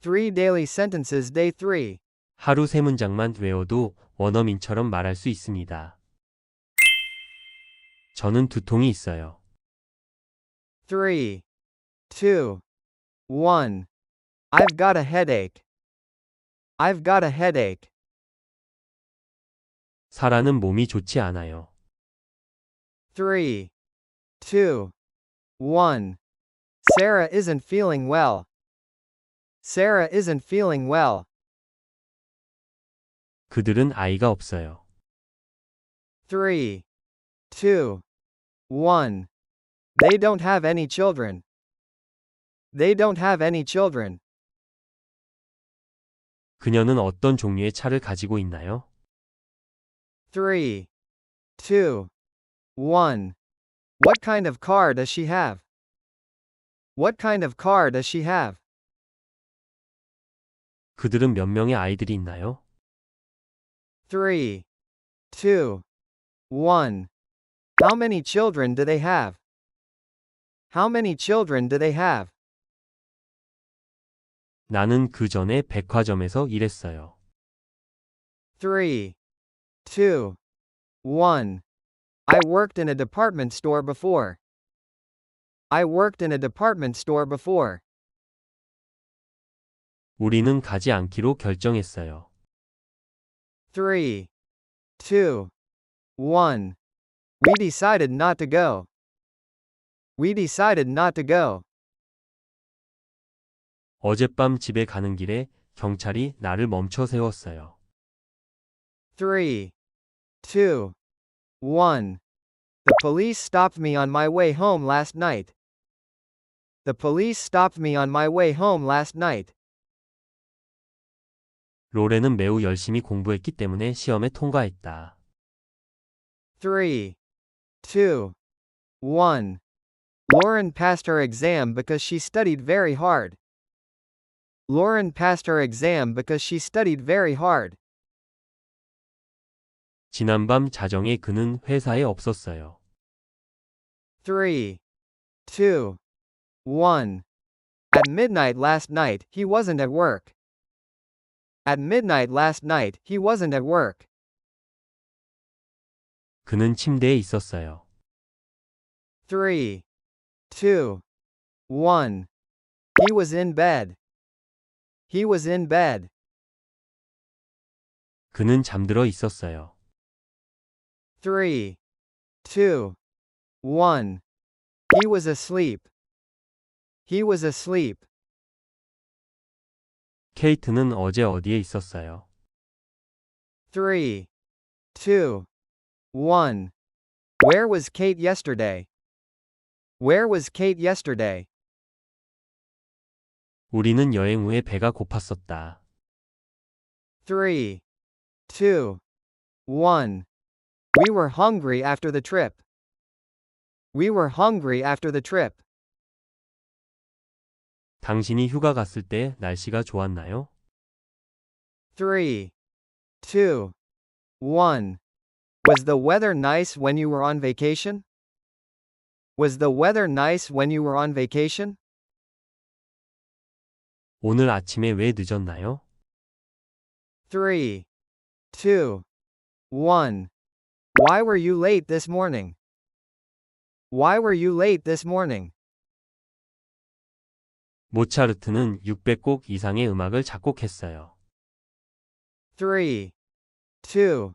3 daily sentences day 3. 하루 세 문장만 외워도 원어민처럼 말할 수 있습니다. 저는 두통이 있어요. 3, 2, 1. I've got a headache. I've got a headache. 사라는 몸이 좋지 않아요. 3, 2, 1. Sarah isn't feeling well. Sarah isn't feeling well. 그들은 아이가 없어요. 3, 2, 1. They don't have any children. They don't have any children. 그녀는 어떤 종류의 차를 가지고 있나요? 3, 2, 1. What kind of car does she have? What kind of car does she have? 그들은 몇 명의 아이들이 있나요? 3, 2, 1. How many children do they have? How many children do they have? 나는 그 전에 백화점에서 일했어요. 3, 2, 1. I worked in a department store before. I worked in a department store before. 우리는 가지 않기로 결정했어요. 3, 2, 1. We decided not to go. We decided not to go. 어젯밤 집에 가는 길에 경찰이 나를 멈춰 세웠어요. 3, 2, 1. The police stopped me on my way home last night. The police stopped me on my way home last night. 로렌은 매우 열심히 공부했기 때문에 시험에 통과했다. 3, 2, 1. Lauren passed her exam because she studied very hard. Lauren passed her exam because she studied very hard. 지난밤 자정에 그는 회사에 없었어요. 3, 2, 1. At midnight last night, he wasn't at work. At midnight last night, he wasn't at work. 그는 침대에 있었어요. 3, 2, 1. He was in bed. He was in bed. 그는 잠들어 있었어요. 3, 2, 1. He was asleep. He was asleep. 케이트는 어제 어디에 있었어요? 3, 2, 1. Where was Kate yesterday? Where was Kate yesterday? 우리는 여행 후에 배가 고팠었다. 3, 2, 1. We were hungry after the trip. We were hungry after the trip. 당신이 휴가 갔을 때 날씨가 좋았나요? 3, 2, 1. Was the weather nice when you were on vacation? Was the weather nice when you were on vacation? 오늘 아침에 왜 늦었나요? 3, 2, 1. Why were you late this morning? Why were you late this morning? 모차르트는 600곡 이상의 음악을 작곡했어요. 3, 2,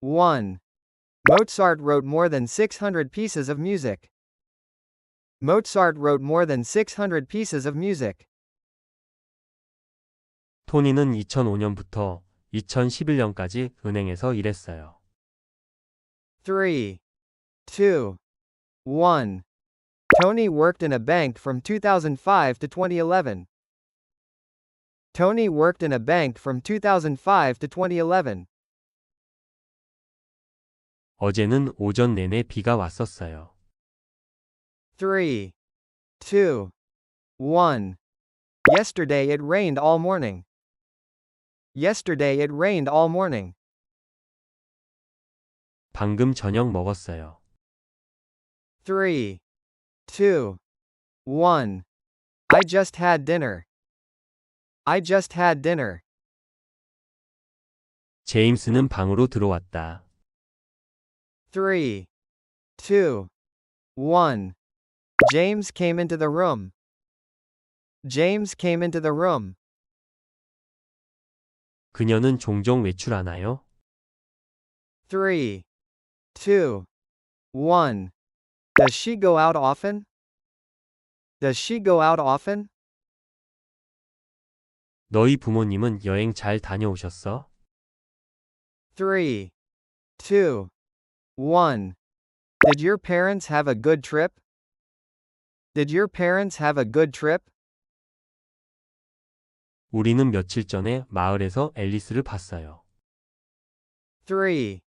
1. Mozart wrote more than 600 pieces of music. Mozart wrote more than 600 pieces of music. 토니는 2005년부터 2011년까지 은행에서 일했어요. 3, 2, 1. Tony worked in a bank from 2005 to 2011. Tony worked in a bank from 2005 to 2011. 어제는 오전 내내 비가 왔었어요. 3, 2, 1. Yesterday it rained all morning. Yesterday it rained all morning. 방금 저녁 먹었어요. 3, 2, 1. I just had dinner. I just had dinner. 제임스는 방으로 들어왔다. 3, 2, 1. James came into the room. James came into the room. 그녀는 종종 외출하나요? 3, 2, 1. Does she go out often? Does she go out often? 너희 부모님은 여행 잘 다녀오셨어? 3, 2, 1. Did your parents have a good trip? Did your parents have a good trip? 우리는 며칠 전에 마을에서 앨리스를 봤어요. 3,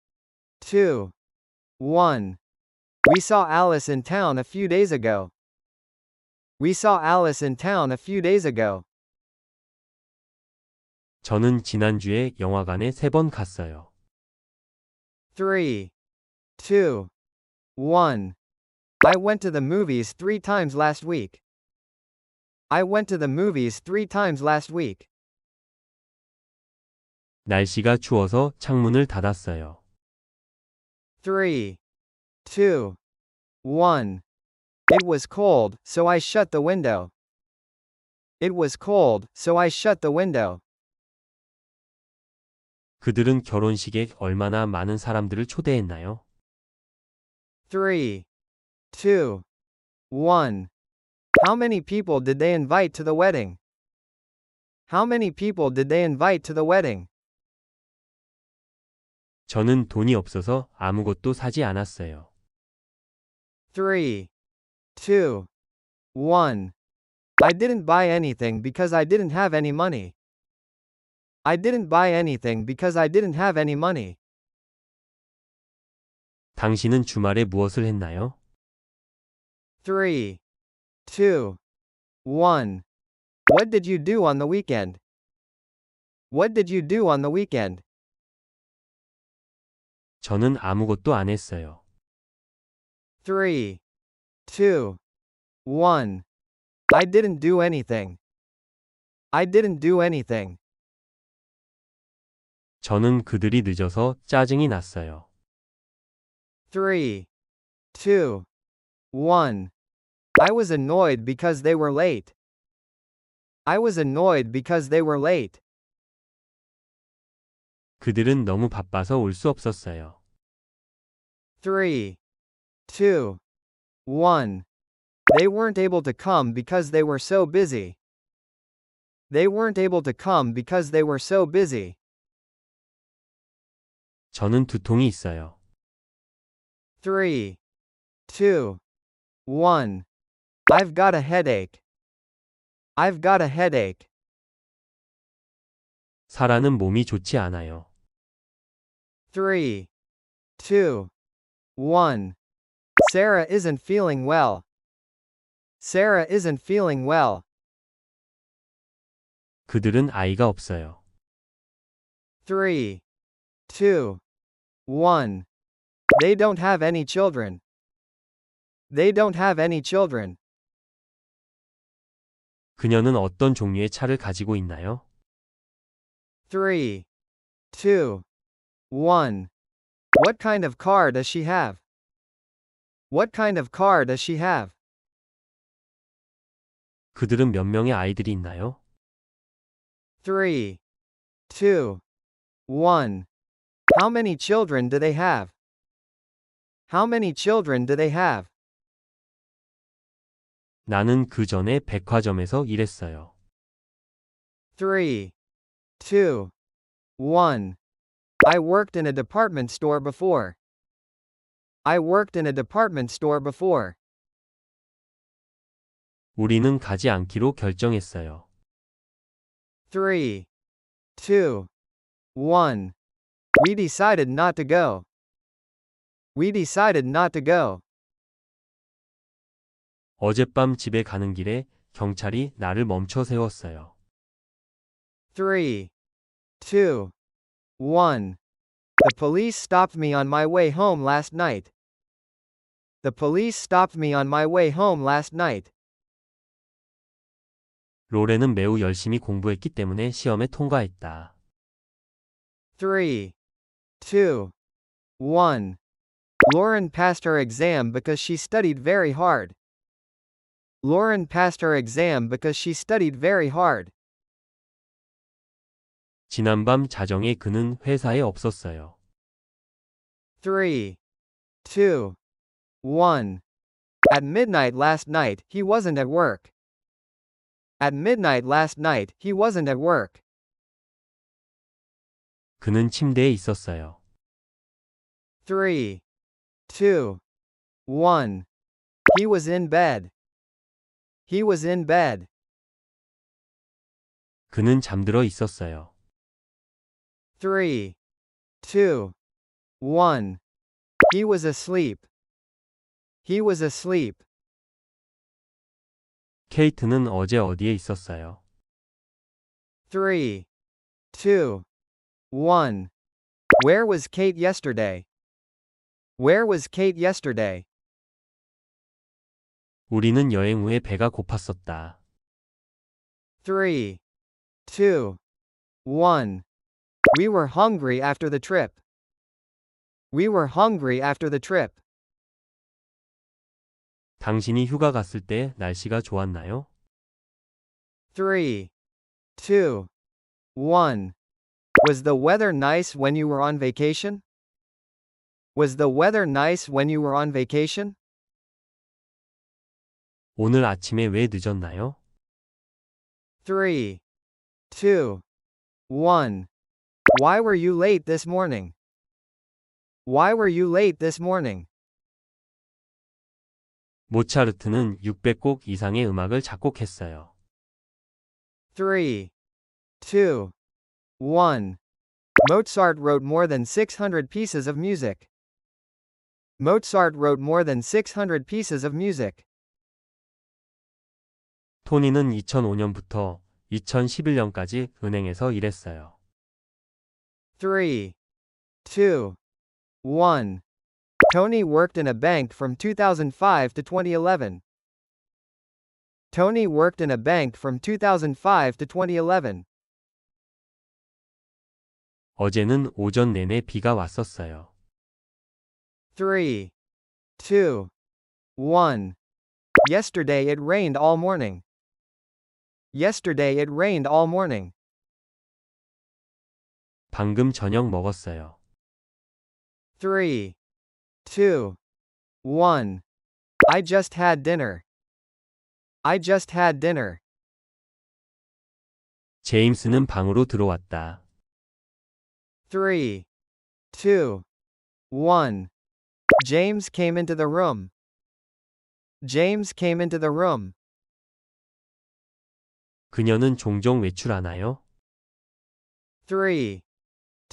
2, 1. We saw Alice in town a few days ago. We saw Alice in town a few days ago. 저는 지난주에 영화관에 세 번 갔어요. 3, 2, 1. I went to the movies three times last week. I went to the movies three times last week. 날씨가 추워서 창문을 닫았어요. 3, 2, 1. It was cold, so I shut the window. It was cold, so I shut the window. 그들은 결혼식에 얼마나 많은 사람들을 초대했나요? 3, 2, 1. How many people did they invite to the wedding? How many people did they invite to the wedding? 저는 돈이 없어서 아무것도 사지 않았어요. 3, 2, 1. I didn't buy anything because I didn't have any money. I didn't buy anything because I didn't have any money. 당신은 주말에 무엇을 했나요? 3, 2, 1. What did you do on the weekend? What did you do on the weekend? 저는 아무것도 안 했어요. 3, 2, 1. I didn't do anything. I didn't do anything. 저는 그들이 늦어서 짜증이 났어요. 3, 2, 1. I was annoyed because they were late. I was annoyed because they were late. 그들은 너무 바빠서 올 수 없었어요. 3, 2, 1. They weren't able to come because they were so busy. They weren't able to come because they were so busy. 저는 두통이 있어요. 3, 2, 1. I've got a headache. I've got a headache. 사라는 몸이 좋지 않아요. 3, 2, 1. Sarah isn't feeling well. Sarah isn't feeling well. 그들은 아이가 없어요. 3, 2, 1. They don't have any children. They don't have any children. 그녀는 어떤 종류의 차를 가지고 있나요? 3, 2, 1. What kind of car does she have? What kind of car does she have? 그들은 몇 명의 아이들이 있나요? 3, 2, 1. How many children do they have? How many children do they have? 나는 그 전에 백화점에서 일했어요. 3, 2, 1. I worked in a department store before. I worked in a department store before. 우리는 가지 않기로 결정했어요. 3, 2, 1. We decided not to go. We decided not to go. 어젯밤 집에 가는 길에 경찰이 나를 멈춰 세웠어요. 3, 2, 1. The police stopped me on my way home last night. The police stopped me on my way home last night. 로렌은 매우 열심히 공부했기 때문에 시험에 통과했다. 3, 2, 1. Lauren passed her exam because she studied very hard. Lauren passed her exam because she studied very hard. 지난밤 자정에 그는 회사에 없었어요. 3, 2, 1. At midnight last night, he wasn't at work. At midnight last night, he wasn't at work. 그는 침대에 있었어요. 3, 2, 1. He was in bed. He was in bed. 그는 잠들어 있었어요. 3, 2, 1. He was asleep. He was asleep. 케이트는 어제 어디에 있었어요? 3, 2, 1. Where was Kate yesterday? Where was Kate yesterday? 우리는 여행 후에 배가 고팠었다. 3, 2, 1. We were hungry after the trip. We were hungry after the trip. 당신이 휴가 갔을 때 날씨가 좋았나요? 3, 2, 1. Was the weather nice when you were on vacation? Was the weather nice when you were on vacation? 오늘 아침에 왜 늦었나요? 3, 2, 1. Why were you late this morning? Why were you late this morning? 모차르트는 600곡 이상의 음악을 작곡했어요. 3, 2, 1. Mozart wrote more than 600 pieces of music. Mozart wrote more than 600 pieces of music. 토니는 2005년부터 2011년까지 은행에서 일했어요. 3, 2, 1. Tony worked in a bank from 2005 to 2011. Tony worked in a bank from 2005 to 2011. 어제는 오전 내내 비가 왔었어요. 3, 2, 1. Yesterday it rained all morning. Yesterday it rained all morning. 방금 저녁 먹었어요. 3, 2, 1. I just had dinner. I just had dinner. 제임스는 방으로 들어왔다. 3, 2, 1. James came into the room. James came into the room. 그녀는 종종 외출하나요? 3,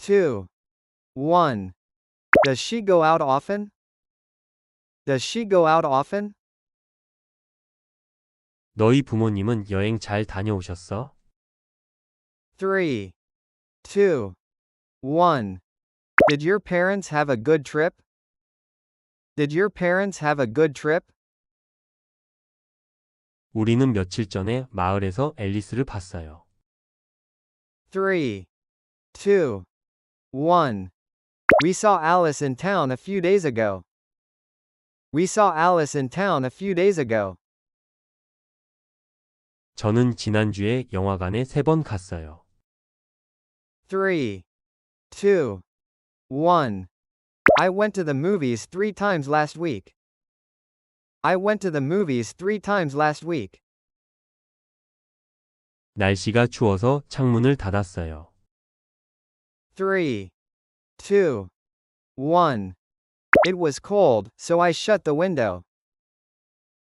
2, 1. Does she go out often? Does she go out often? 너희 부모님은 여행 잘 다녀오셨어? 3, 2, 1. Did your parents have a good trip? Did your parents have a good trip? 우리는 며칠 전에 마을에서 앨리스를 봤어요. 3, 2, 1. We saw Alice in town a few days ago. We saw Alice in town a few days ago. 저는 지난주에 영화관에 세 번 갔어요. 3, 2, 1. I went to the movies three times last week. I went to the movies three times last week. 날씨가 추워서 창문을 닫았어요. 3, 2, 1. It was cold, so I shut the window.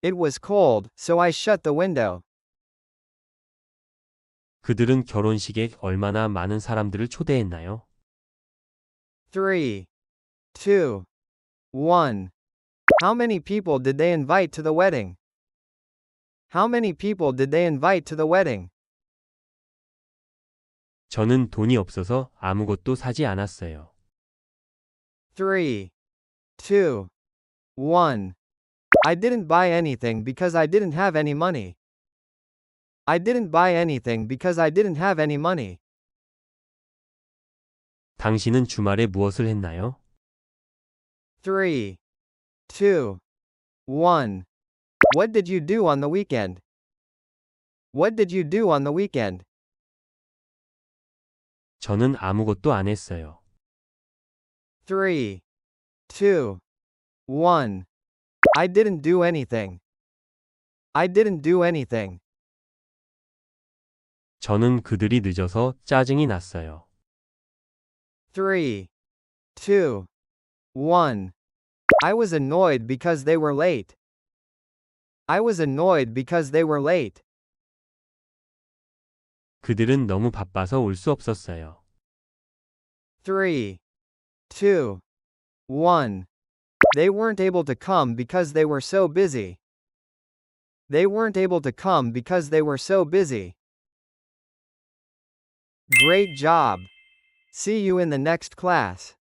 It was cold, so I shut the window. 그들은 결혼식에 얼마나 많은 사람들을 초대했나요? 3, 2, 1. How many people did they invite to the wedding? How many people did they invite to the wedding? 저는 돈이 없어서 아무것도 사지 않았어요. 3, 2, 1. I didn't buy anything because I didn't have any money. I didn't buy anything because I didn't have any money. 당신은 주말에 무엇을 했나요? 3, 2, 1. What did you do on the weekend? What did you do on the weekend? 저는 아무것도 안 했어요. 3, 2, 1. I didn't do anything. I didn't do anything. 저는 그들이 늦어서 짜증이 났어요. 3, 2, 1. I was annoyed because they were late. I was annoyed because they were late. 그들은 너무 바빠서 올 수 없었어요. 3, 2, 1. They weren't able to come because they were so busy. They weren't able to come because they were so busy. Great job! See you in the next class.